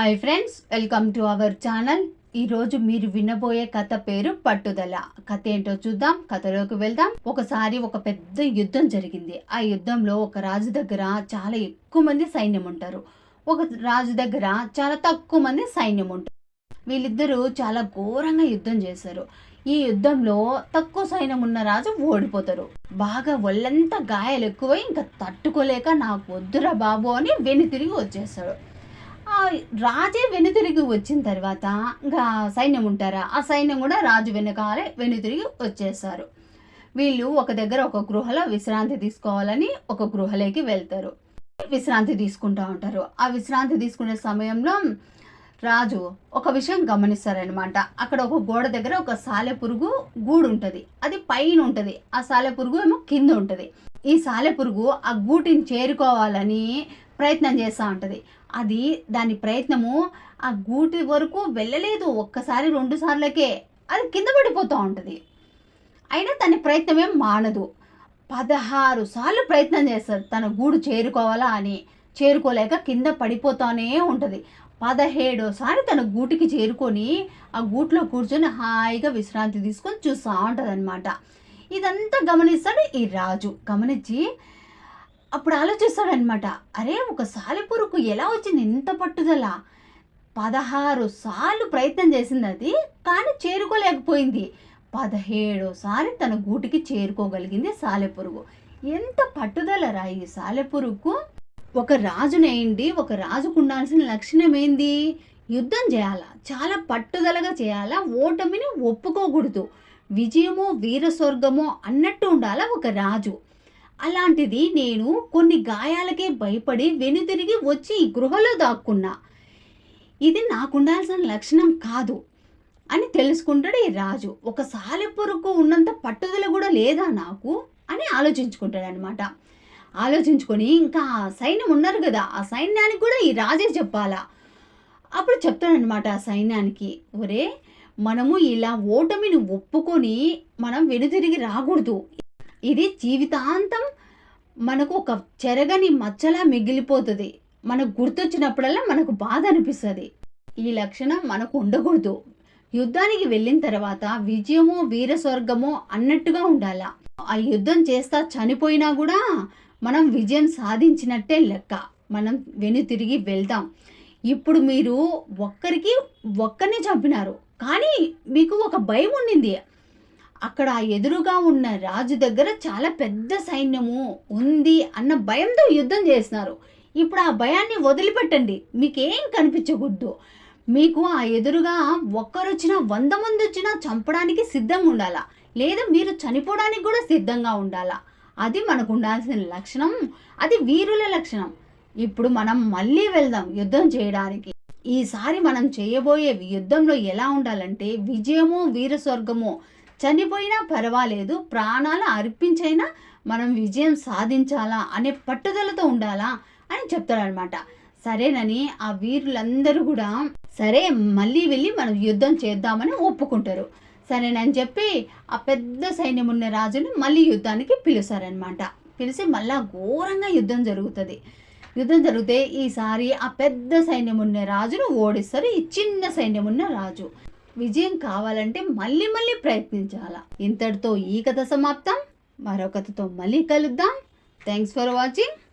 Hi friends welcome to our channel. ఈరోజు మీరు వినబోయే కథ పేరు పట్టుదల. కథ ఏంటో చూద్దాం కథలోకి వెళ్దాం. ఒకసారి ఒక పెద్ద యుద్ధం జరిగింది. ఆ యుద్ధంలో ఒక రాజు దగ్గర చాలా ఎక్కువ మంది సైన్యం ఉంటారు. ఒక రాజు దగ్గర చాలా తక్కువ మంది సైన్యం ఉంటారు. వీళ్ళిద్దరూ చాలా ఘోరంగా యుద్ధం చేశారు. ఈ యుద్ధంలో తక్కువ సైన్యం ఉన్న రాజు ఓడిపోతారు. బాగా ఒళ్ళంతా గాయాలు ఎక్కువై ఇంకా తట్టుకోలేక నాకు వద్దురా బాబు అని వెనుతిరిగి వచ్చేస్తాడు. రాజే వెనుతిరిగి వచ్చిన తర్వాత ఇంకా సైన్యం ఉంటారా? ఆ సైన్యం కూడా రాజు వెనకాలే వెనుతిరిగి వచ్చేస్తారు. వీళ్ళు ఒక దగ్గర ఒక గృహలో విశ్రాంతి తీసుకోవాలని ఒక గృహలోకి వెళ్తారు. విశ్రాంతి తీసుకుంటూ ఉంటారు. ఆ విశ్రాంతి తీసుకునే సమయంలో రాజు ఒక విషయం గమనిస్తారనమాట అక్కడ ఒక గోడ దగ్గర ఒక సాలెపురుగు గూడు ఉంటుంది. అది పైన ఉంటుంది. ఆ సాలెపురుగు ఏమో కింద ఉంటుంది. ఈ సాలెపురుగు ఆ గూటిని చేరుకోవాలని ప్రయత్నం చేస్తూ ఉంటుంది. అది దాని ప్రయత్నము ఆ గూటి వరకు వెళ్ళలేదు ఒక్కసారి రెండు సార్లకే. అది కింద పడిపోతూ ఉంటుంది. అయినా తన ప్రయత్నం ఏం మానదు. పదహారు సార్లు ప్రయత్నం చేస్తుంది. తన గూడు చేరుకోవాలా అని. చేరుకోలేక కింద పడిపోతూనే ఉంటుంది. పదహేడోసారి తన గూటికి చేరుకొని ఆ గూట్లో కూర్చొని హాయిగా విశ్రాంతి తీసుకొని చూస్తూ ఉంటుంది అనమాట ఇదంతా గమనిస్తాడు ఈ రాజు. గమనించి అప్పుడు ఆలోచిస్తాడనమాట అరే ఒక సాలెపురుకు ఎలా వచ్చింది? ఇంత పట్టుదల. పదహారు సార్లు ప్రయత్నం చేసింది అది కానీ చేరుకోలేకపోయింది. పదిహేడోసారి తన గూటికి చేరుకోగలిగింది సాలెపురుగు ఎంత పట్టుదల రా ఈ సాలెపురుగుకు ఒక రాజునేయండి ఒక రాజుకు ఉండాల్సిన లక్షణం ఏంది యుద్ధం చేయాలా? చాలా పట్టుదలగా చేయాలా? ఓటమిని ఒప్పుకోకూడదు. విజయమో వీరస్వర్గమో అన్నట్టు ఉండాలా ఒక రాజు? అలాంటిది నేను కొన్ని గాయాలకే భయపడి వెనుతిరిగి వచ్చి ఈ గృహలో దాక్కున్నా. ఇది నాకు ఉండాల్సిన లక్షణం కాదు అని తెలుసుకుంటాడు ఈ రాజు. ఒక సాలెపురకు ఉన్నంత పట్టుదల కూడా లేదా నాకు అని ఆలోచించుకుంటాడు అనమాట ఆలోచించుకొని ఇంకా ఆ సైన్యం ఉన్నారు కదా ఆ సైన్యానికి కూడా ఈ రాజే చెప్పాలా? అప్పుడు చెప్తాడనమాట ఆ సైన్యానికి ఒరే మనము ఇలా ఓటమిని ఒప్పుకొని మనం వెనుతిరిగి రాకూడదు. ఇది జీవితాంతం మనకు ఒక చెరగని మచ్చలా మిగిలిపోతుంది. మనకు గుర్తొచ్చినప్పుడల్లా మనకు బాధ అనిపిస్తుంది. ఈ లక్షణం మనకు ఉండకూడదు. యుద్ధానికి వెళ్ళిన తర్వాత విజయమో వీరస్వర్గమో అన్నట్టుగా ఉండాల. ఆ యుద్ధం చేస్తా చనిపోయినా కూడా మనం విజయం సాధించినట్టే లెక్క. మనం వెను తిరిగి వెళ్దాం. ఇప్పుడు మీరు ఒక్కరికి ఒక్కరిని చంపినారు. కానీ మీకు ఒక భయం ఉండింది. అక్కడ ఆ ఎదురుగా ఉన్న రాజు దగ్గర చాలా పెద్ద సైన్యము ఉంది అన్న భయంతో యుద్ధం చేస్తున్నారు. ఇప్పుడు ఆ భయాన్ని వదిలిపెట్టండి. మీకేం కనిపించకూడదు. మీకు ఆ ఎదురుగా ఒక్కరొచ్చినా వంద మంది వచ్చినా చంపడానికి సిద్ధంగా ఉండాలా. లేదా మీరు చనిపోవడానికి కూడా సిద్ధంగా ఉండాలా. అది మనకు ఉండాల్సిన లక్షణం. అది వీరుల లక్షణం. ఇప్పుడు మనం మళ్ళీ వెళ్దాం యుద్ధం చేయడానికి. ఈసారి మనం చేయబోయే యుద్ధంలో ఎలా ఉండాలంటే విజయము వీర స్వర్గము చనిపోయినా పర్వాలేదు ప్రాణాలు అర్పించైనా మనం విజయం సాధించాలా అనే పట్టుదలతో ఉండాలా అని చెప్తాడనమాట సరేనని ఆ వీరులందరూ కూడా సరే మళ్ళీ వెళ్ళి మనం యుద్ధం చేద్దామని ఒప్పుకుంటారు. సరేనని చెప్పి ఆ పెద్ద సైన్యం ఉన్న రాజుని మళ్ళీ యుద్ధానికి పిలుస్తారనమాట పిలిచి మళ్ళా ఘోరంగా యుద్ధం జరుగుతుంది. యుద్ధం జరిగితే ఈసారి ఆ పెద్ద సైన్యం ఉన్న రాజును ఓడిస్తారు ఈ చిన్న సైన్యం ఉన్న రాజు. విజయం కావాలంటే మళ్ళీ మళ్ళీ ప్రయత్నించాల. ఇంతటితో ఈ కథ సమాప్తం. మరో కథతో మళ్ళీ కలుద్దాం. Thanks for watching